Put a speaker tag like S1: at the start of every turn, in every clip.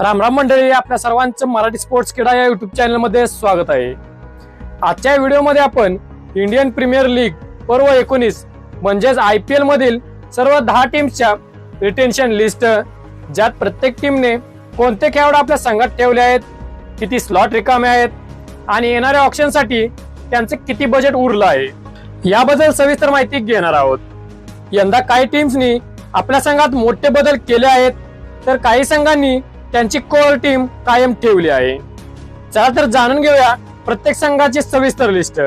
S1: राम राम मंडळी आपल्या सर्वांचं मराठी स्पोर्ट्स क्रीडा या युट्यूब चॅनलमध्ये स्वागत आहे. आजच्या व्हिडिओमध्ये आपण इंडियन प्रीमियर लीग पर्व एकोणीस म्हणजेच आय पी एल मधील सर्व दहा टीम्सच्या रिटेन्शन लिस्ट ज्यात प्रत्येक टीमने कोणते खेळाडू आपल्या संघात ठेवले आहेत किती स्लॉट रिकामे आहेत आणि येणाऱ्या ऑप्शनसाठी त्यांचं किती बजेट उरलं आहे. याबद्दल सविस्तर माहिती घेणार आहोत. यंदा काही टीम्सनी आपल्या संघात मोठे बदल केले आहेत तर काही संघांनी त्यांची कोर टीम कायम ठेवली आहे. चला तर जाणून घेऊया प्रत्येक संघाची सविस्तर लिस्ट.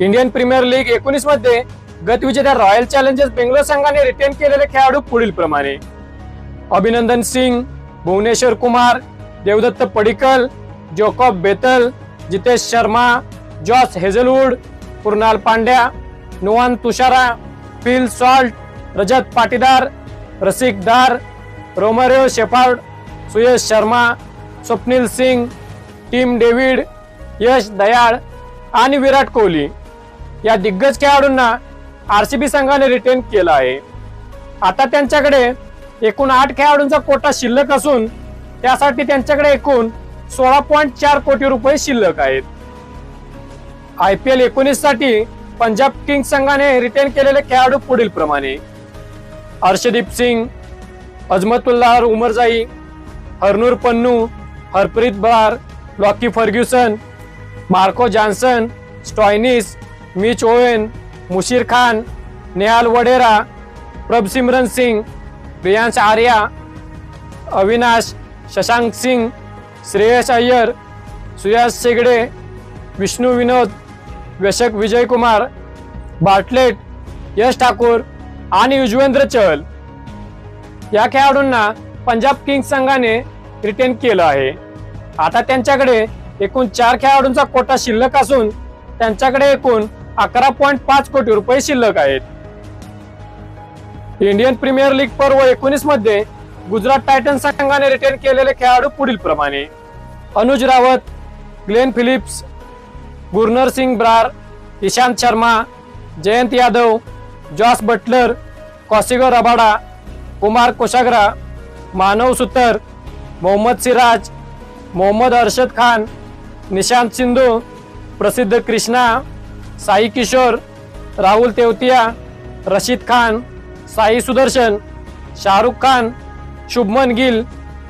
S1: इंडियन प्रीमियर लीग एकोणीसमध्ये गतविजेत्या रॉयल चॅलेंजर्स बेंगलोर संघाने रिटेन केलेले खेळाडू पुढील प्रमाणे. Abhinandan Singh Bhuvneshwar Kumar Devdutt Padikkal Jacob Bethell Jitesh Sharma Josh Hazlewood Krunal Pandya Nuwan Thushara Phil Salt Rajat Patidar Rasikh Dar Romario Shepherd Suyash Sharma Swapnil Singh Tim David Yash Dayal आणि विराट कोहली या दिग्गज खेळाडूंना R C B संघाने retain केलं आहे. आता त्यांच्याकडे एकूण आठ खेळाडूंचा कोटा शिल्लक असून त्यासाठी त्यांच्याकडे एकूण सोळा पॉईंट चार कोटी रुपये शिल्लक आहेत. आय पी एल एकोणीससाठी पंजाब किंग्स संघाने रिटेन केलेले खेळाडू पुढील प्रमाणे Harshdeep Singh Azmatullah Omarzai Harnoor Pannu Harpreet Brar Lockie Ferguson Marco Jansen Stoinis Mitch Owen Musheer Khan Nehal Wadhera Prabhsimran Singh Priyansh Arya Avinash Shashank Singh Shreyas Iyer Suyash शेगडे Vishnu Vinod Vyshak Vijay Kumar Bartlett Yash Thakur आणि युजवेंद्र चहल. या खेळाडूंना Punjab Kings संघाने retain केलं आहे. आता त्यांच्याकडे एकूण चार खेळाडूंचा कोटा शिल्लक असून त्यांच्याकडे एकूण अकरा पॉईंट पाच कोटी रुपये शिल्लक आहेत. इंडियन प्रीमियर लीग पर्व एकोणीसमध्ये गुजरात टायटन्स संघाने रिटेन केलेले खेळाडू पुढील प्रमाणे. Anuj Rawat Glenn Phillips Gurnoor Singh Brar Ishant Sharma Jayant Yadav Jos Buttler Kagiso Rabada Kumar Kushagra Manav Suthar Mohammed Siraj Mohammed Arshad Khan Nishant Sindhu Prasidh Krishna Sai Kishore Rahul Tewatia Rashid Khan Sai Sudharsan Shahrukh Khan Shubman Gill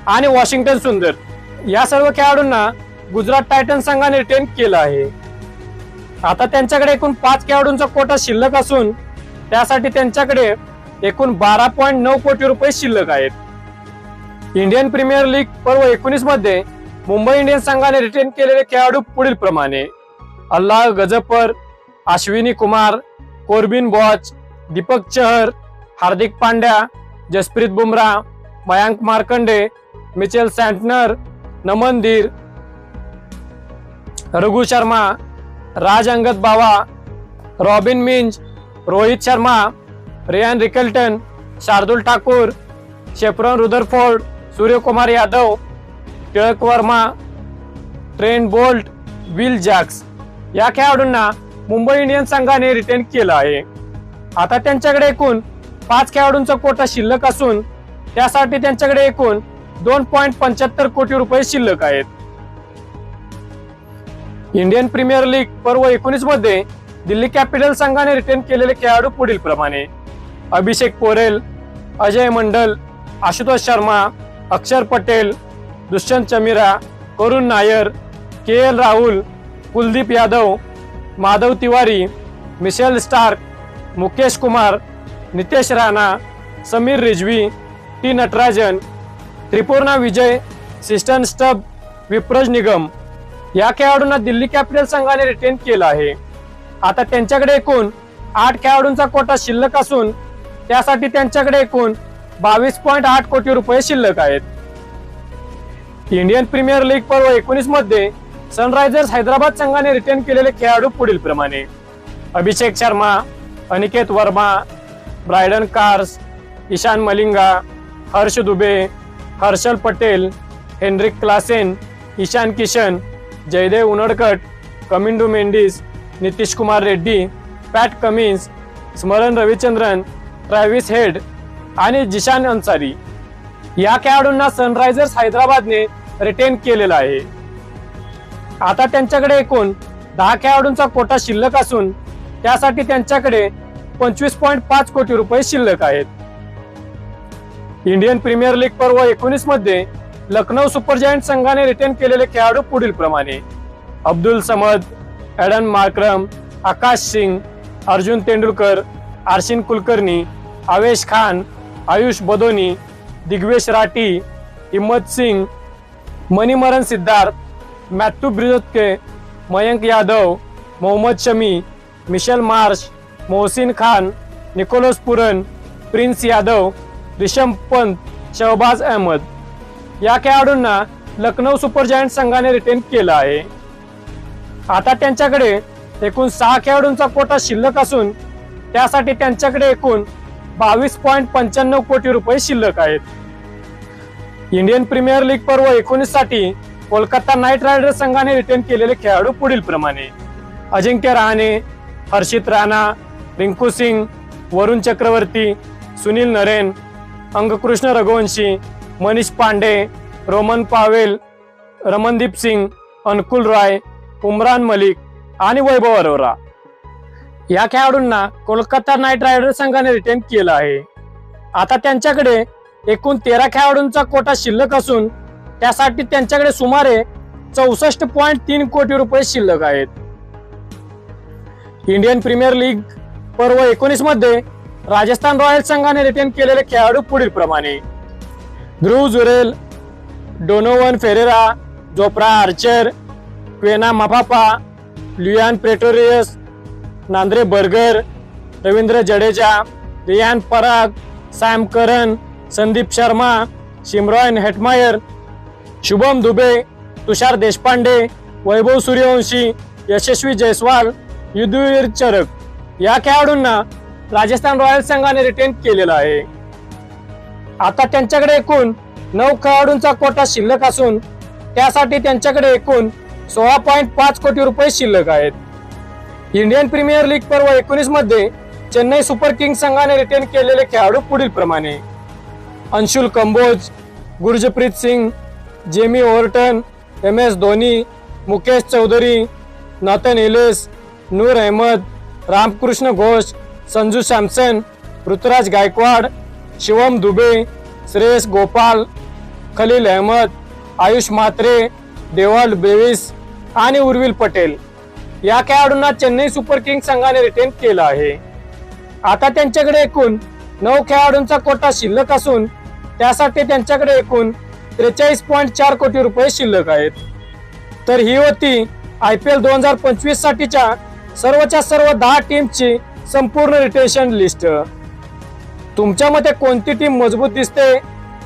S1: आणि Washington Sundar. या सर्व खेळाडूंना Gujarat Titans संघाने retain केलं आहे. आता त्यांच्याकडे एकूण पाच खेळाडूंचा कोटा शिल्लक असून त्यासाठी त्यांच्याकडे एकूण बारा पॉईंट नऊ कोटी रुपये शिल्लक आहेत. इंडियन प्रीमियर लीग पर्व एकोणीसमध्ये मुंबई इंडियन्स संघाने रिटेन केलेले खेळाडू पुढील प्रमाणे. Allah Ghazanfar Ashwani Kumar Corbin Bosch Deepak Chahar Hardik Pandya Jasprit Bumrah Mayank Markande Mitchell Santner Naman Dhir Raghu Sharma Raj Angad Bawa Robin Minz Rohit Sharma Ryan Rickelton Shardul Thakur Sherfane Rutherford Suryakumar Yadav Tilak Varma Trent Boult Will Jacks या खेळाडूंना Mumbai Indians संघाने retain केलं आहे. आता त्यांच्याकडे एकूण पाच खेळाडूंचा कोटा शिल्लक असून त्यासाठी त्यांच्याकडे एकूण दोन पॉईंट पंच्याहत्तर कोटी रुपये शिल्लक आहेत. इंडियन प्रीमियर लीग पर्व एकोणीसमध्ये दिल्ली कॅपिटल संघाने रिटेन केलेले खेळाडू पुढील प्रमाणे अभिषेक Porel Ajay Mandal Ashutosh Sharma Axar Patel Dushmantha Chameera Karun Nair K L Rahul Kuldeep Yadav Madhav Tiwari Mitchell Starc Mukesh Kumar Nitish Rana Sameer Rizvi T Natarajan Tripurana Vijay Tristan Stubbs Vipraj Nigam. या खेळाडूंना Delhi capital संघाने retain केलं आहे. आता त्यांच्याकडे एकूण आठ खेळाडूंचा कोटा शिल्लक असून त्यासाठी त्यांच्याकडे एकूण बावीस पॉईंट आठ कोटी रुपये शिल्लक आहेत. इंडियन प्रीमियर लीग पर्व एकोणीसमध्ये सनरायझर्स हैदराबाद संघाने रिटर्न केलेले खेळाडू पुढील प्रमाणे Abhishek Sharma Aniket Varma Brydon Carse Eshan Malinga Harsh Dubey Harshal Patel Heinrich Klaasen Ishan Kishan Jaydev Unadkat Kamindu Mendis Nitish Kumar Reddy Pat Cummins Smaran Ravichandran Travis head आणि जिशान अन्सारी. या खेळाडूंना Sunrisers हैदराबादने retain केलेला आहे. आता त्यांच्याकडे एकूण दहा खेळाडूंचा कोटा शिल्लक असून त्यासाठी त्यांच्याकडे पंचवीस पॉईंट पाच कोटी रुपये शिल्लक आहेत. इंडियन प्रीमियर लीग पर्व एकोणीसमध्ये लखनौ सुपर जायंट संघाने रिटेन केलेले खेळाडू पुढील प्रमाणे. Abdul Samad Aiden Markram Akash Singh Arjun Tendulkar Arshin Kulkarni Avesh Khan Ayush Badoni Digvesh Rathi Himmat Singh Manimaran Siddharth Matthew Breetzke Mayank Yadav Mohammed Shami Mitchell Marsh Mohsin Khan Nicholas Pooran Prince Yadav Rishabh Pant Shahbaz Ahmed. या खेळाडूंना Lucknow super giant संघाने retain केलं आहे. आता त्यांच्याकडे एकूण सहा खेळाडूंचा कोटा शिल्लक असून त्यासाठी त्यांच्याकडे एकूण बावीस पॉईंट पंच्याण्णव कोटी रुपये शिल्लक आहेत. इंडियन प्रीमियर लीग पर्व एकोणीससाठी कोलकाता नाईट रायडर्स संघाने रिटर्न केलेले खेळाडू पुढील प्रमाणे. Ajinkya Rahane Harshit Rana Rinku Singh Varun Chakravarthy Sunil Narine Angkrish Raghuvanshi Manish Pandey Rovman Powell Ramandeep Singh Anukul Roy Umran Malik आणि वैभव अरोरा. या खेळाडूंना कोलकाता नाईट रायडर्स संघाने रिटर्न केलं आहे. आता त्यांच्याकडे एकूण तेरा खेळाडूंचा कोटा शिल्लक असून त्यासाठी त्यांच्याकडे सुमारे चौसष्ट पॉईंट तीन कोटी रुपये शिल्लक आहेत. इंडियन प्रीमियर लीग पर्व एकोणीसमध्ये राजस्थान रॉयल्स संघाने रिटेन केलेले खेळाडू पुढील प्रमाणे. Dhruv Jurel Donovan Ferreira Jofra Archer Kwena Maphaka Lhuan Pretorius Nandre Burger Ravindra Jadeja Riyan Parag Sam Curran Sandeep Sharma Shimron Hetmyer Shubham Dubey Tushar Deshpande Vaibhav Suryavanshi Yashasvi Jaiswal Yudhvir Charak या खेळाडूंना Rajasthan Royals संघाने retain केलेला आहे. आता त्यांच्याकडे एकूण नऊ खेळाडूंचा कोटा शिल्लक असून त्यासाठी त्यांच्याकडे एकूण सोळा पॉईंट पाच कोटी रुपये शिल्लक आहेत. इंडियन प्रीमियर लीग पर्व एकोणीसमध्ये चेन्नई सुपर किंग्स संघाने रिटेन केलेले खेळाडू पुढील प्रमाणे Anshul Kamboj Gurjapneet Singh Jamie Overton M S Dhoni Mukesh Choudhary Nathan Ellis Noor Ahmad Ramakrishna Ghosh Sanju Samson Ruturaj Gaikwad Shivam Dube Shreyas Gopal Khaleel Ahmed Ayush Mhatre Dewald Brevis आणि उर्विल पटेल. या खेळाडूंना Chennai super Kings संघाने retain केलं आहे. आता त्यांच्याकडे एकूण नऊ खेळाडूंचा कोटा शिल्लक असून त्यासाठी त्यांच्याकडे एकूण त्रेचाळीस पॉईंट चार कोटी रुपये शिल्लक आहेत. तर ही होती आय पी एल दोन हजार पंचवीस साठीच्या सर्वच्या सर्व दहा टीमची संपूर्ण रिटेशन लिस्ट तुमच्या मते कोणती टीम मजबूत दिसते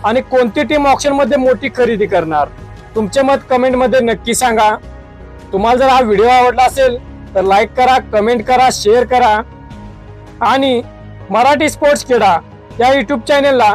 S1: आणि कोणती टीम ऑप्शनमध्ये मोठी खरेदी करणार? तुमचे मत कमेंटमध्ये नक्की सांगा. तुम्हाला जर हा व्हिडिओ आवडला असेल तर लाईक करा कमेंट करा शेअर करा. आणि मराठी स्पोर्ट्स खेळा या युट्यूब चॅनेलला